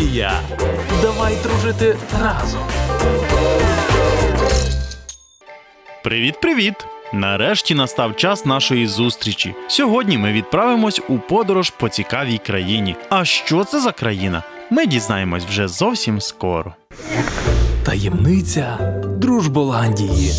Голландія. Давай дружити разом. Привіт-привіт! Нарешті настав час нашої зустрічі. Сьогодні ми відправимось у подорож по цікавій країні. А що це за країна? Ми дізнаємось вже зовсім скоро. Таємниця Дружболандії.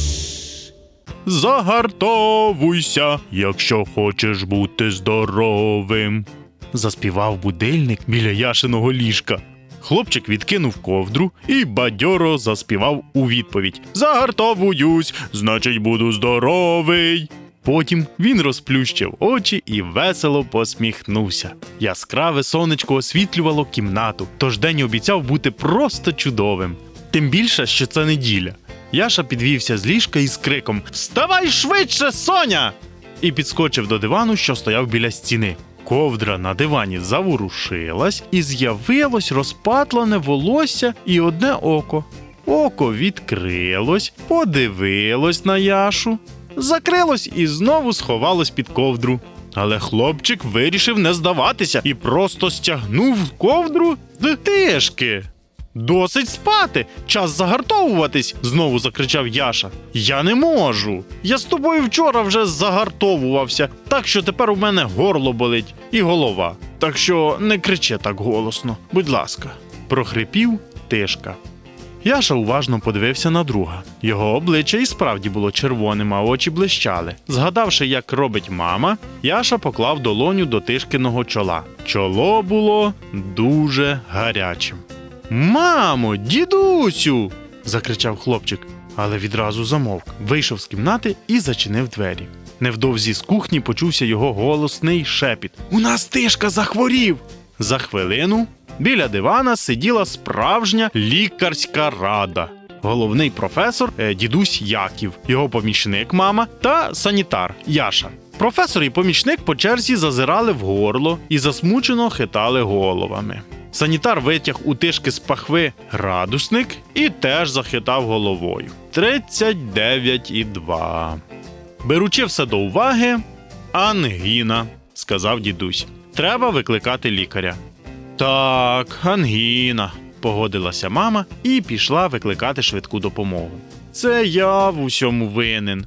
Загартовуйся, якщо хочеш бути здоровим. Заспівав будильник біля яшиного ліжка. Хлопчик відкинув ковдру і бадьоро заспівав у відповідь: Загартовуюсь, значить буду здоровий. Потім він розплющив очі і весело посміхнувся. Яскраве сонечко освітлювало кімнату, тож день обіцяв бути просто чудовим. Тим більше, що це неділя. Яша підвівся з ліжка із криком Вставай швидше, Соня! і підскочив до дивану, що стояв біля стіни. Ковдра на дивані заворушилась, і з'явилось розпатлене волосся і одне око. Око відкрилось, подивилось на Яшу, закрилось і знову сховалось під ковдру. Але хлопчик вирішив не здаватися і просто стягнув ковдру з тишки. Досить спати, час загартовуватись, знову закричав Яша. Я не можу. Я з тобою вчора вже загартовувався, так що тепер у мене горло болить і голова. Так що не кричи так голосно, будь ласка, прохрипів тишка. Яша уважно подивився на друга. Його обличчя і справді було червоним, а очі блищали. Згадавши, як робить мама, Яша поклав долоню до тишкиного чола. Чоло було дуже гарячим. Мамо, дідусю. закричав хлопчик, але відразу замовк, вийшов з кімнати і зачинив двері. Невдовзі з кухні почувся його голосний шепіт. У нас тишка захворів. За хвилину біля дивана сиділа справжня лікарська рада. Головний професор е, дідусь Яків, його помічник мама та санітар Яша. Професор і помічник по черзі зазирали в горло і засмучено хитали головами. Санітар витяг у тишки з пахви градусник і теж захитав головою. 39,2. Беручи все до уваги, ангіна, сказав дідусь. Треба викликати лікаря. Так, ангіна, погодилася мама і пішла викликати швидку допомогу. Це я в усьому винен.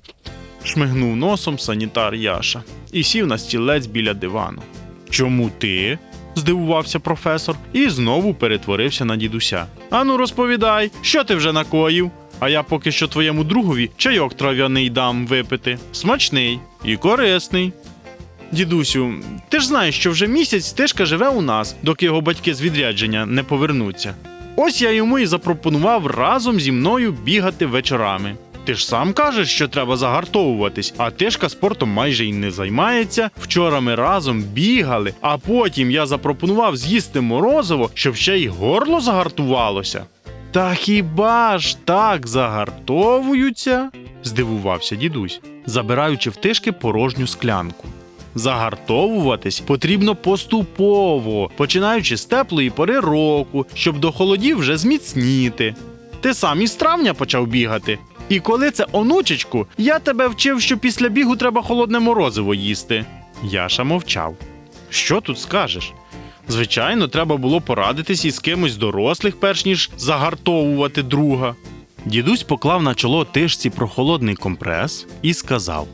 шмигнув носом санітар Яша і сів на стілець біля дивану. Чому ти? Здивувався професор і знову перетворився на дідуся. Ану, розповідай, що ти вже накоїв? А я поки що твоєму другові чайок трав'яний дам випити. Смачний і корисний. Дідусю, ти ж знаєш, що вже місяць стежка живе у нас, доки його батьки з відрядження не повернуться. Ось я йому і запропонував разом зі мною бігати вечорами. Ти ж сам кажеш, що треба загартовуватись, а тишка спортом майже й не займається. Вчора ми разом бігали, а потім я запропонував з'їсти морозиво, щоб ще й горло загартувалося. Та хіба ж так загартовуються? здивувався дідусь, забираючи в тишки порожню склянку. Загартовуватись потрібно поступово, починаючи з теплої пори року, щоб до холодів вже зміцніти. Ти сам із травня почав бігати. І коли це онучечку, я тебе вчив, що після бігу треба холодне морозиво їсти. Яша мовчав. Що тут скажеш? Звичайно, треба було порадитись із кимось дорослих, перш ніж загартовувати друга. Дідусь поклав на чоло тишці прохолодний компрес і сказав: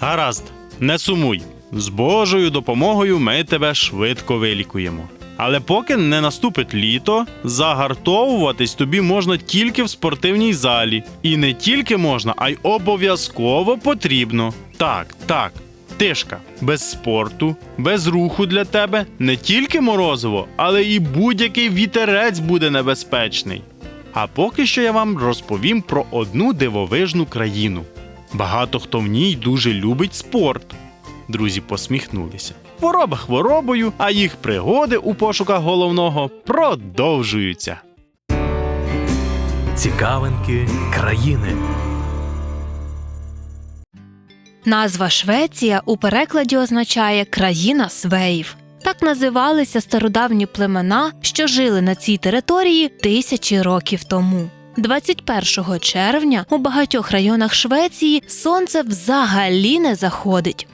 Гаразд, не сумуй. З Божою допомогою ми тебе швидко вилікуємо. Але поки не наступить літо, загартовуватись тобі можна тільки в спортивній залі. І не тільки можна, а й обов'язково потрібно. Так, так, тишка, без спорту, без руху для тебе не тільки морозиво, але і будь-який вітерець буде небезпечний. А поки що я вам розповім про одну дивовижну країну. Багато хто в ній дуже любить спорт. Друзі посміхнулися. Хвороба хворобою, а їх пригоди у пошуках головного продовжуються. Цікавинки країни. Назва Швеція у перекладі означає країна свеїв. Так називалися стародавні племена, що жили на цій території тисячі років тому. 21 червня у багатьох районах Швеції сонце взагалі не заходить.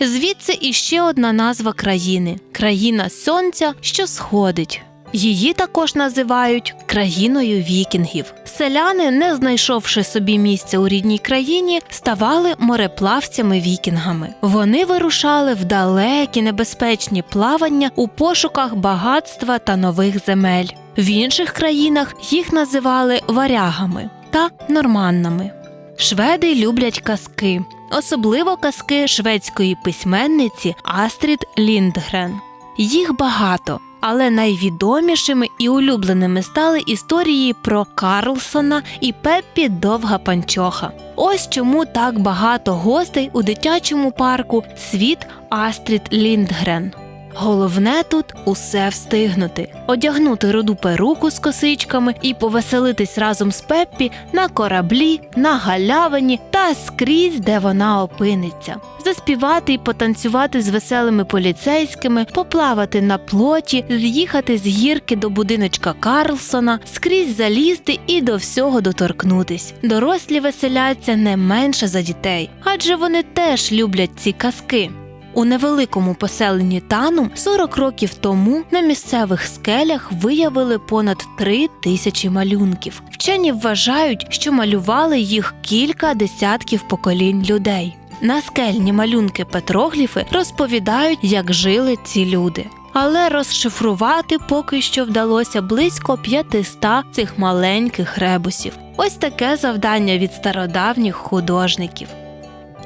Звідси іще одна назва країни країна сонця, що сходить. Її також називають країною вікінгів. Селяни, не знайшовши собі місця у рідній країні, ставали мореплавцями-вікінгами. Вони вирушали в далекі небезпечні плавання у пошуках багатства та нових земель. В інших країнах їх називали варягами та норманнами. Шведи люблять казки, особливо казки шведської письменниці Астрід Ліндгрен. Їх багато, але найвідомішими і улюбленими стали історії про Карлсона і Пеппі Довга Панчоха. Ось чому так багато гостей у дитячому парку Світ Астрід Ліндгрен. Головне тут усе встигнути, одягнути руду перуку з косичками і повеселитись разом з Пеппі на кораблі, на галявині та скрізь, де вона опиниться. Заспівати і потанцювати з веселими поліцейськими, поплавати на плоті, з'їхати з гірки до будиночка Карлсона, скрізь залізти і до всього доторкнутись. Дорослі веселяться не менше за дітей, адже вони теж люблять ці казки. У невеликому поселенні Танум 40 років тому на місцевих скелях виявили понад три тисячі малюнків. Вчені вважають, що малювали їх кілька десятків поколінь людей. Наскельні малюнки петрогліфи розповідають, як жили ці люди. Але розшифрувати поки що вдалося близько 500 цих маленьких ребусів. Ось таке завдання від стародавніх художників.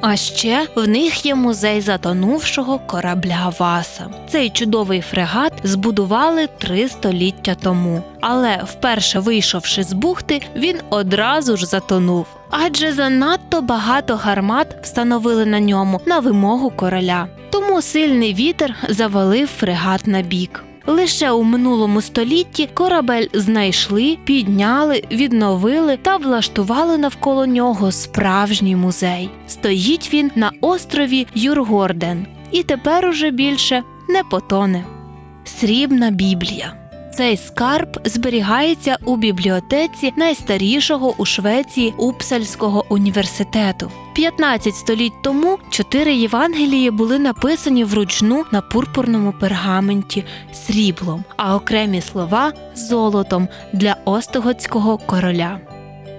А ще в них є музей затонувшого корабля Васа. Цей чудовий фрегат збудували три століття тому. Але вперше вийшовши з бухти, він одразу ж затонув. Адже занадто багато гармат встановили на ньому на вимогу короля. Тому сильний вітер завалив фрегат на бік. Лише у минулому столітті корабель знайшли, підняли, відновили та влаштували навколо нього справжній музей. Стоїть він на острові Юргорден і тепер уже більше не потоне. Срібна Біблія. Цей скарб зберігається у бібліотеці найстарішого у Швеції Упсальського університету. 15 століть тому чотири Євангелії були написані вручну на пурпурному пергаменті сріблом, а окремі слова золотом для остоготського короля.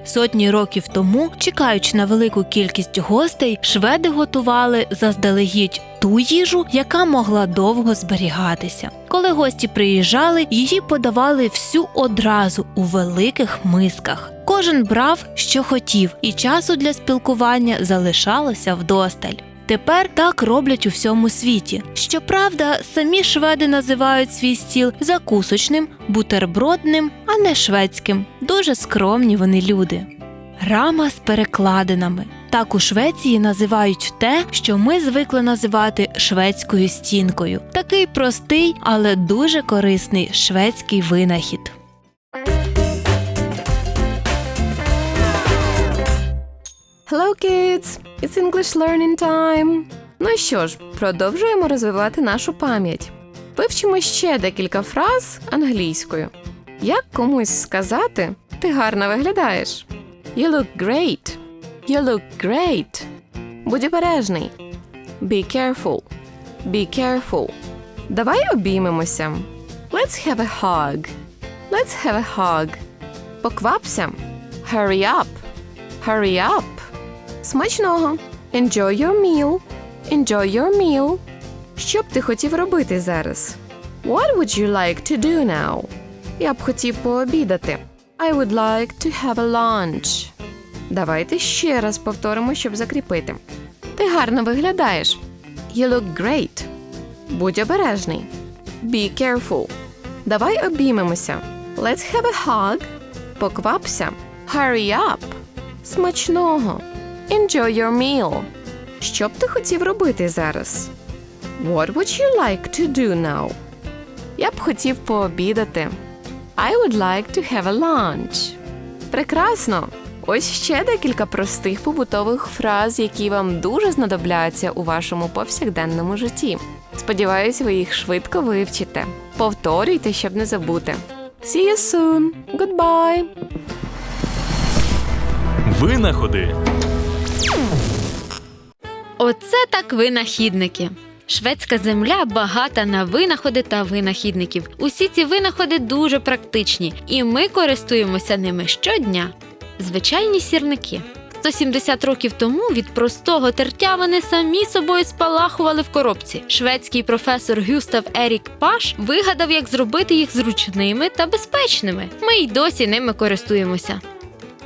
Сотні років тому, чекаючи на велику кількість гостей, шведи готували заздалегідь ту їжу, яка могла довго зберігатися. Коли гості приїжджали, її подавали всю одразу у великих мисках. Кожен брав, що хотів, і часу для спілкування залишалося вдосталь. Тепер так роблять у всьому світі. Щоправда, самі шведи називають свій стіл закусочним, бутербродним, а не шведським. Дуже скромні вони люди. Рама з перекладинами. Так у Швеції називають те, що ми звикли називати шведською стінкою. Такий простий, але дуже корисний шведський винахід. Hello, kids! It's English learning time! Ну що ж, продовжуємо розвивати нашу пам'ять. Вивчимо ще декілька фраз англійською. Як комусь сказати, ти гарно виглядаєш. You look great. You look great. Будь обережний. Be careful. Be careful. Давай обіймемося. Let's have a hug. Let's have a hug. Поквапся. Hurry up. Hurry up. Смачного. Enjoy your meal. Enjoy your meal. Що б ти хотів робити зараз? What would you like to do now? Я б хотів пообідати. I would like to have a lunch. Давайте ще раз повторимо, щоб закріпити. Ти гарно виглядаєш. You look great. Будь обережний. Be careful. Давай обіймемося. Let's have a hug. Поквапся. Hurry up. Смачного. Enjoy your meal. Що б ти хотів робити зараз? What would you like to do now? Я б хотів пообідати. I would like to have a lunch. Прекрасно! Ось ще декілька простих побутових фраз, які вам дуже знадобляться у вашому повсякденному житті. Сподіваюсь, ви їх швидко вивчите. Повторюйте, щоб не забути. See you soon. Goodbye. Винаходи. Оце так винахідники. Шведська земля багата на винаходи та винахідників. Усі ці винаходи дуже практичні, і ми користуємося ними щодня. Звичайні сірники. 170 років тому від простого тертя вони самі собою спалахували в коробці. Шведський професор Гюстав Ерік Паш вигадав, як зробити їх зручними та безпечними. Ми й досі ними користуємося.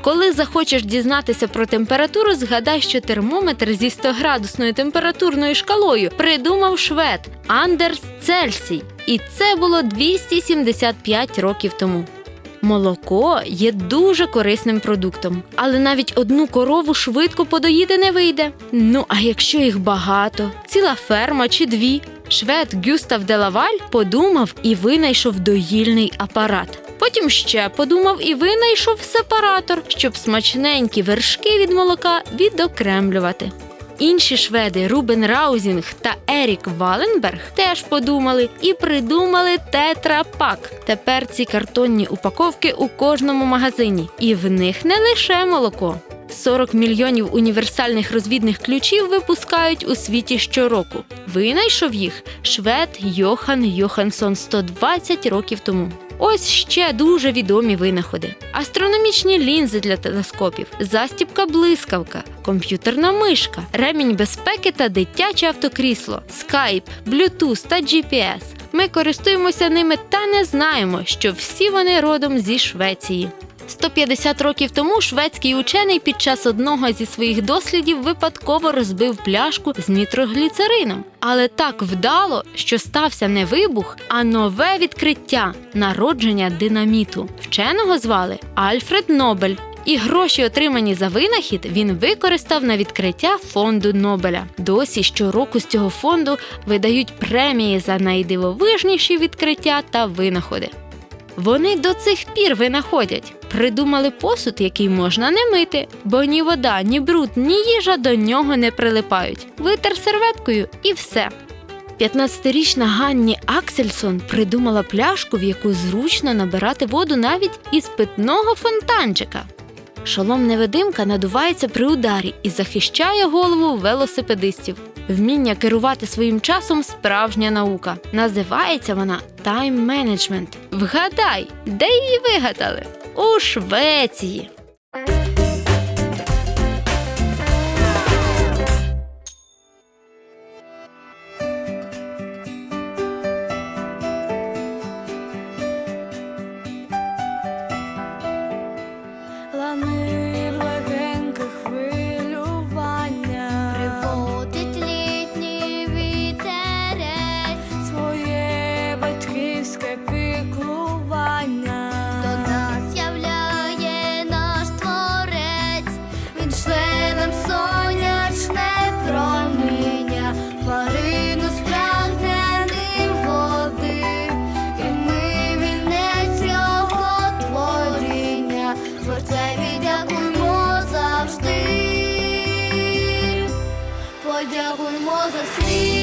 Коли захочеш дізнатися про температуру, згадай, що термометр зі 100-градусною температурною шкалою придумав швед Андерс Цельсій. І це було 275 років тому. Молоко є дуже корисним продуктом, але навіть одну корову швидко подоїти не вийде. Ну а якщо їх багато, ціла ферма чи дві. Швед Гюстав Делаваль подумав і винайшов доїльний апарат. Потім ще подумав і винайшов сепаратор, щоб смачненькі вершки від молока відокремлювати. Інші шведи Рубен Раузінг та Ерік Валенберг теж подумали і придумали тетрапак. Тепер ці картонні упаковки у кожному магазині, і в них не лише молоко. 40 мільйонів універсальних розвідних ключів випускають у світі щороку. Винайшов їх швед Йохан Йоханссон 120 років тому. Ось ще дуже відомі винаходи: астрономічні лінзи для телескопів, застібка блискавка, комп'ютерна мишка, ремінь безпеки та дитяче автокрісло, скайп, блютуз та GPS. Ми користуємося ними та не знаємо, що всі вони родом зі Швеції. 150 років тому шведський учений під час одного зі своїх дослідів випадково розбив пляшку з нітрогліцерином. Але так вдало, що стався не вибух, а нове відкриття народження динаміту. Вченого звали Альфред Нобель. І гроші, отримані за винахід, він використав на відкриття фонду Нобеля. Досі щороку з цього фонду видають премії за найдивовижніші відкриття та винаходи. Вони до цих пір винаходять. Придумали посуд, який можна не мити, бо ні вода, ні бруд, ні їжа до нього не прилипають. Витер серветкою і все. 15-річна Ганні Аксельсон придумала пляшку, в яку зручно набирати воду навіть із питного фонтанчика. Шолом невидимка надувається при ударі і захищає голову велосипедистів. Вміння керувати своїм часом справжня наука. Називається вона тайм менеджмент. Вгадай, де її вигадали? У Швеції. Дякуємо завжди. Подякуймо за срібні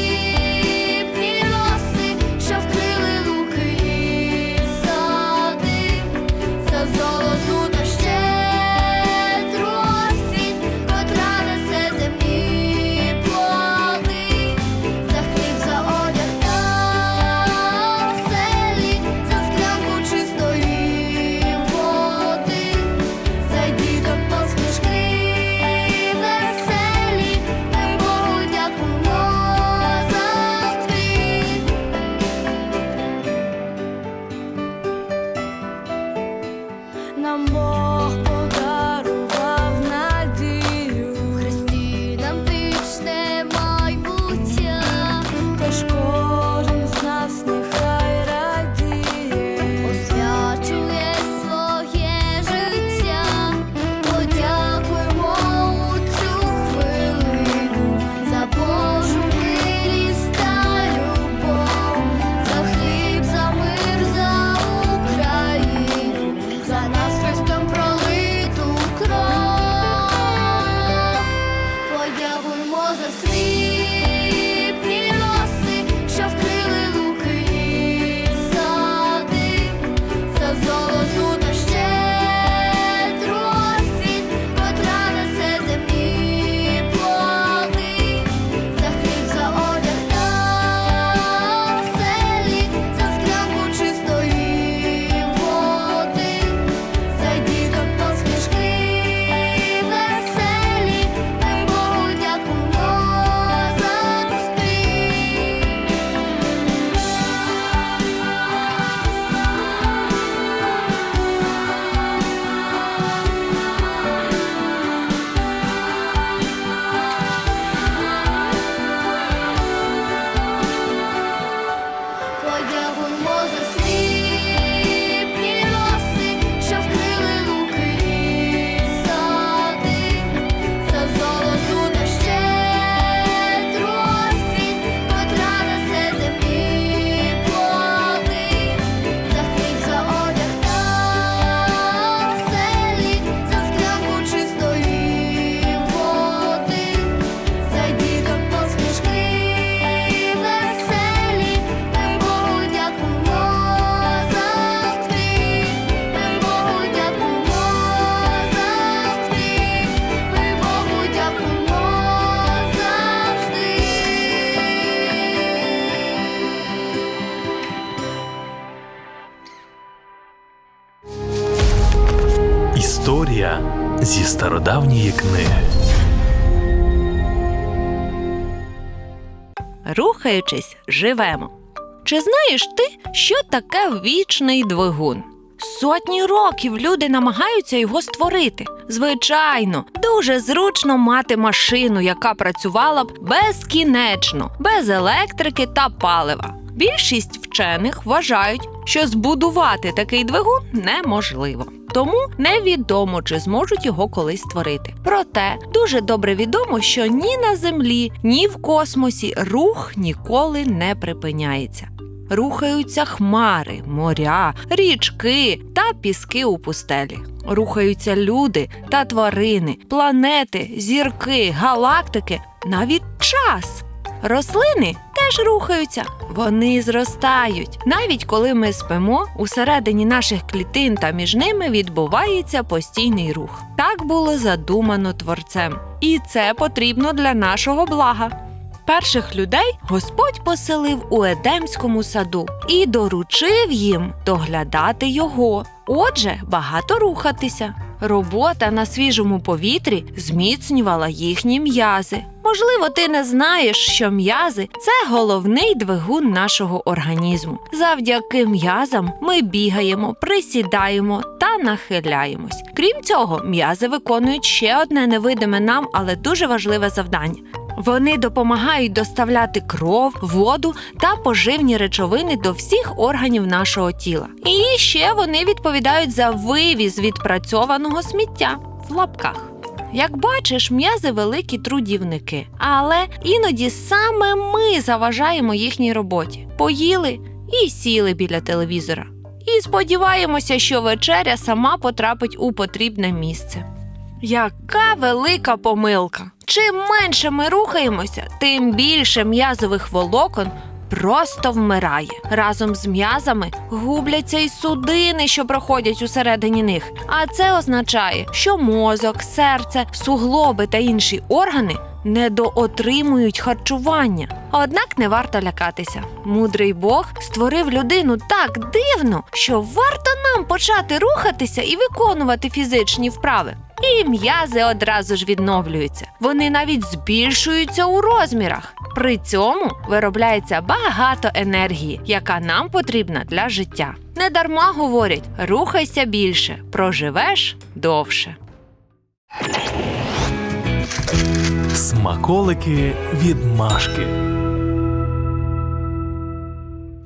зі стародавньої книги. Рухаючись, живемо. Чи знаєш ти, що таке вічний двигун? Сотні років люди намагаються його створити. Звичайно, дуже зручно мати машину, яка працювала б безкінечно, без електрики та палива. Більшість вчених вважають, що збудувати такий двигун неможливо. Тому невідомо, чи зможуть його колись створити. Проте дуже добре відомо, що ні на землі, ні в космосі рух ніколи не припиняється. Рухаються хмари, моря, річки та піски у пустелі. Рухаються люди та тварини, планети, зірки, галактики, навіть час. Рослини теж рухаються, вони зростають. Навіть коли ми спимо, усередині наших клітин та між ними відбувається постійний рух. Так було задумано творцем, і це потрібно для нашого блага. Перших людей Господь поселив у Едемському саду і доручив їм доглядати його. Отже, багато рухатися. Робота на свіжому повітрі зміцнювала їхні м'язи. Можливо, ти не знаєш, що м'язи це головний двигун нашого організму. Завдяки м'язам ми бігаємо, присідаємо та нахиляємось. Крім цього, м'язи виконують ще одне невидиме нам, але дуже важливе завдання. Вони допомагають доставляти кров, воду та поживні речовини до всіх органів нашого тіла. І ще вони відповідають за вивіз відпрацьованого сміття в лапках. Як бачиш, м'язи великі трудівники, але іноді саме ми заважаємо їхній роботі. Поїли і сіли біля телевізора. І сподіваємося, що вечеря сама потрапить у потрібне місце. Яка велика помилка! Чим менше ми рухаємося, тим більше м'язових волокон просто вмирає. Разом з м'язами губляться й судини, що проходять усередині них. А це означає, що мозок, серце, суглоби та інші органи недоотримують харчування. Однак не варто лякатися. Мудрий Бог створив людину так дивно, що варто нам почати рухатися і виконувати фізичні вправи. І м'язи одразу ж відновлюються. Вони навіть збільшуються у розмірах. При цьому виробляється багато енергії, яка нам потрібна для життя. Недарма говорять: рухайся більше, проживеш довше. Смаколики від Машки.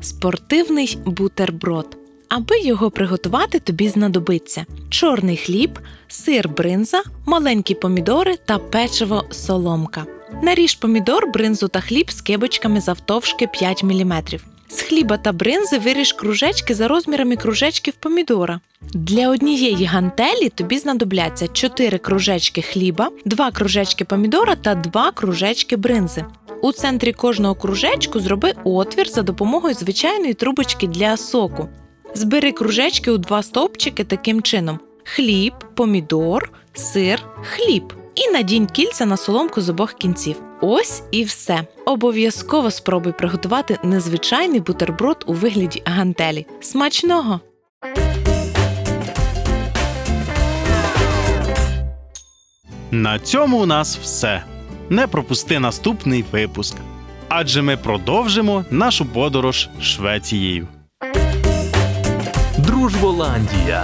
Спортивний бутерброд. Аби його приготувати, тобі знадобиться чорний хліб, сир бринза, маленькі помідори та печиво соломка. Наріж помідор, бринзу та хліб з кибочками завтовшки 5 мм. З хліба та бринзи виріж кружечки за розмірами кружечків помідора. Для однієї гантелі тобі знадобляться 4 кружечки хліба, 2 кружечки помідора та 2 кружечки бринзи. У центрі кожного кружечку зроби отвір за допомогою звичайної трубочки для соку. Збери кружечки у два стовпчики таким чином: хліб, помідор, сир, хліб. І надінь кільця на соломку з обох кінців. Ось і все. Обов'язково спробуй приготувати незвичайний бутерброд у вигляді гантелі. Смачного! На цьому у нас все. Не пропусти наступний випуск. Адже ми продовжимо нашу подорож Швецією. Дружболандія.